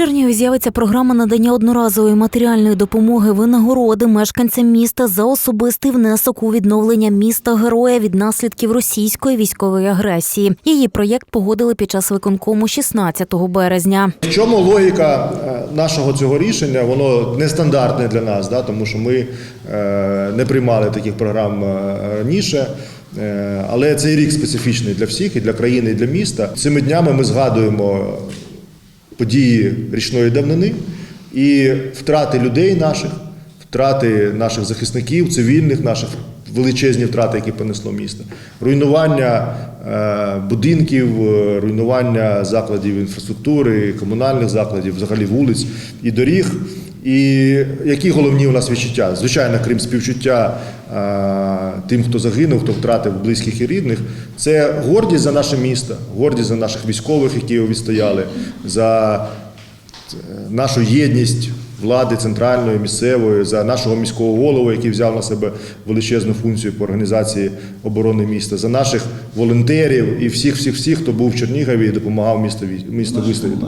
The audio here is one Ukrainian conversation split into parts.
Чернігові з'явиться програма надання одноразової матеріальної допомоги винагороди мешканцям міста за особистий внесок у відновлення міста героя від наслідків російської військової агресії. Її проєкт погодили під час виконкому 16 березня. В чому логіка е, нашого цього рішення? Воно нестандартне для нас, да, тому що ми е, не приймали таких програм е, раніше. Але цей рік специфічний для всіх, і для країни, і для міста. Цими днями ми згадуємо події річної давнини і втрати людей наших, втрати наших захисників, цивільних наших. Величезні втрати, які понесло місто, руйнування е, будинків, е, руйнування закладів інфраструктури, комунальних закладів, взагалі вулиць і доріг. І які головні у нас відчуття? Звичайно, крім співчуття е, тим, хто загинув, хто втратив близьких і рідних, це гордість за наше місто, гордість за наших військових, які його відстояли, за е, нашу єдність влади центральної, місцевої, за нашого міського голову, який взяв на себе величезну функцію по організації оборони міста, за наших волонтерів і всіх, всіх, всіх, хто був в Чернігові і допомагав місту, місту вистояти.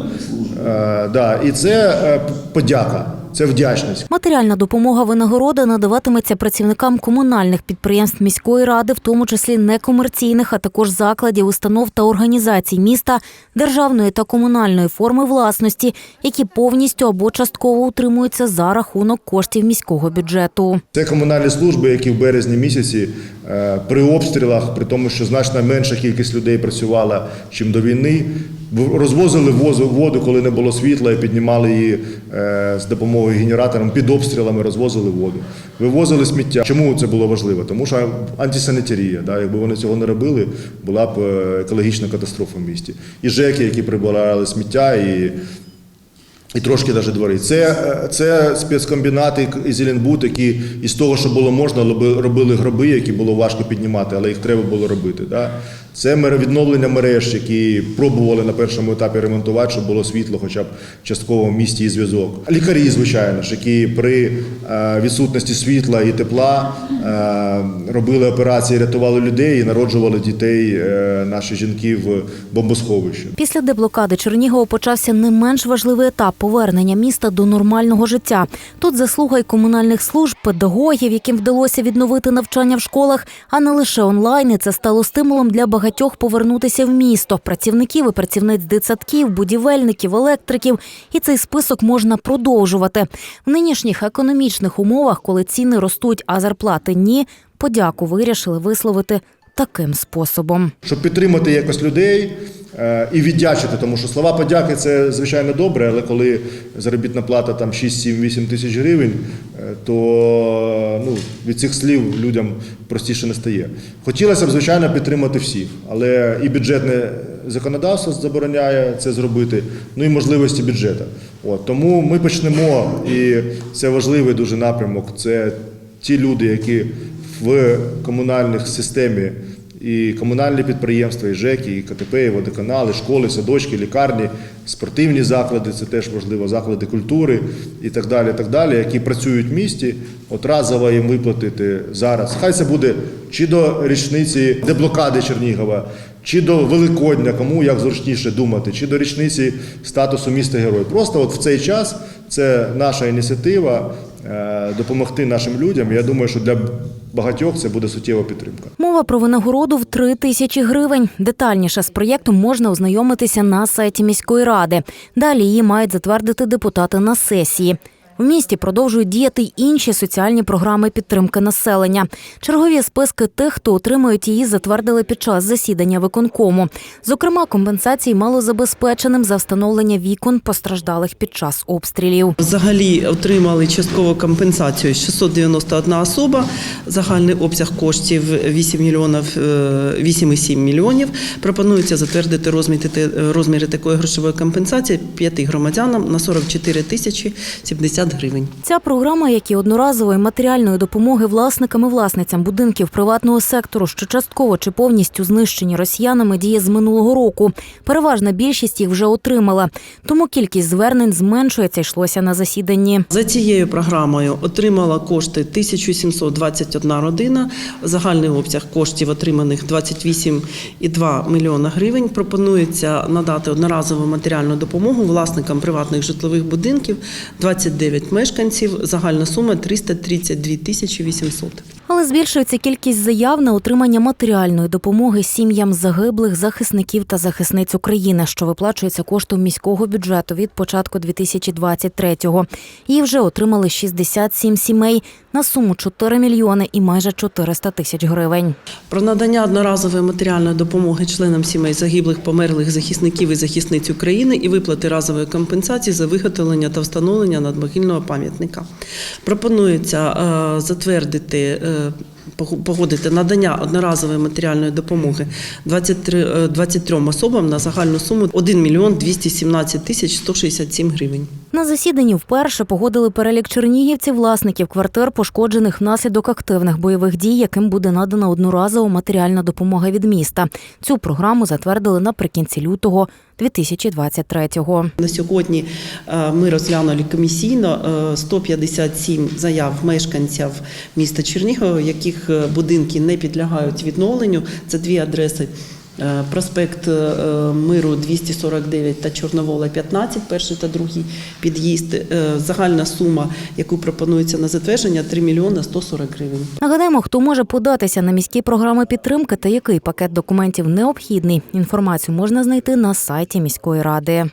Е, да, і це подяка, це вдячність. Матеріальна допомога винагороди надаватиметься працівникам комунальних підприємств міської ради, в тому числі некомерційних, а також закладів, установ та організацій міста, державної та комунальної форми власності, які повністю або частково утримуються за рахунок коштів міського бюджету. Це комунальні служби, які в березні місяці при обстрілах, при тому, що значно менша кількість людей працювала, чим до війни, розвозили воду, коли не було світла, і піднімали її е, з допомогою генератором під обстрілами, розвозили воду. Вивозили сміття. Чому це було важливо? Тому що антисанітарія. Да? Якби вони цього не робили, була б е, екологічна катастрофа в місті. І ЖЕКи, які прибирали сміття, і і трошки навіть двори. Це, це спецкомбінати і Зеленбуд, які із того, що було можна, робили гроби, які було важко піднімати, але їх треба було робити. Да? Це відновлення мереж, які пробували на першому етапі ремонтувати, щоб було світло, хоча б частково в місті і зв'язок. Лікарі, звичайно ж, які при е, відсутності світла і тепла е, робили операції, рятували людей і народжували дітей е, наші жінки в бомбосховищі. Після деблокади Чернігова почався не менш важливий етап повернення міста до нормального життя. Тут заслуга й комунальних служб, педагогів, яким вдалося відновити навчання в школах, а не лише онлайн. І це стало стимулом для багатьох повернутися в місто. Працівників і працівниць дитсадків, будівельників, електриків. І цей список можна продовжувати. В нинішніх економічних умовах, коли ціни ростуть, а зарплати ні, подяку вирішили висловити таким способом. щоб підтримати якось людей і віддячити, тому що слова подяки це звичайно добре, але коли заробітна плата там 6, 7, 8 тисяч гривень, е, то ну, від цих слів людям простіше не стає. Хотілося б, звичайно, підтримати всіх, але і бюджетне законодавство забороняє це зробити, ну і можливості бюджету. От, тому ми почнемо, і це важливий дуже напрямок. Це ті люди, які в комунальних системі і комунальні підприємства, і ЖЕКи, і КТП, і водоканали, школи, садочки, лікарні, спортивні заклади, це теж важливо, заклади культури і так далі, так далі, які працюють в місті, от разово їм виплатити зараз. Хай це буде чи до річниці деблокади Чернігова, чи до Великодня, кому як зручніше думати, чи до річниці статусу міста герой. Просто от в цей час це наша ініціатива е, допомогти нашим людям. Я думаю, що для багатьох це буде суттєва підтримка. Мова про винагороду в 3 тисячі гривень. Детальніше з проєктом можна ознайомитися на сайті міської ради. Далі її мають затвердити депутати на сесії. В місті продовжують діяти й інші соціальні програми підтримки населення. Чергові списки тих, хто отримують її, затвердили під час засідання виконкому. Зокрема, компенсації малозабезпеченим за встановлення вікон постраждалих під час обстрілів. Взагалі отримали часткову компенсацію 691 особа. Загальний обсяг коштів 8 мільйонів е, 8,7 мільйонів. Пропонується затвердити розміри такої грошової компенсації п'яти громадянам на 44 тисячі 70 мільярд гривень. Ця програма, як і одноразової матеріальної допомоги власникам і власницям будинків приватного сектору, що частково чи повністю знищені росіянами, діє з минулого року. Переважна більшість їх вже отримала. Тому кількість звернень зменшується, йшлося на засіданні. За цією програмою отримала кошти 1721 родина. Загальний обсяг коштів отриманих 28,2 мільйона гривень. Пропонується надати одноразову матеріальну допомогу власникам приватних житлових будинків 29 мешканців. Загальна сума 332 тисячі 800. Але збільшується кількість заяв на отримання матеріальної допомоги сім'ям загиблих захисників та захисниць України, що виплачується коштом міського бюджету від початку 2023-го. Її вже отримали 67 сімей на суму 4 мільйони і майже 400 тисяч гривень. Про надання одноразової матеріальної допомоги членам сімей загиблих, померлих захисників і захисниць України і виплати разової компенсації за виготовлення та встановлення надмогильного пам'ятника. Пропонується е, затвердити. е, Погодити надання одноразової матеріальної допомоги 23, е, 23 особам на загальну суму 1 мільйон 217 тисяч 167 гривень. На засіданні вперше погодили перелік чернігівців, власників квартир, пошкоджених внаслідок активних бойових дій, яким буде надана одноразова матеріальна допомога від міста. Цю програму затвердили наприкінці лютого 2023-го. На сьогодні е, ми розглянули комісійно е, 157 заяв мешканців міста Чернігова, яких е, будинки не підлягають відновленню. Це дві адреси. Е, Проспект е, Миру 249 та Чорновола 15, перший та другий під'їзд. Е, Загальна сума, яку пропонується на затвердження, 3 мільйони 140 гривень. Нагадаємо, хто може податися на міські програми підтримки та який пакет документів необхідний. Інформацію можна знайти на сайті міської ради.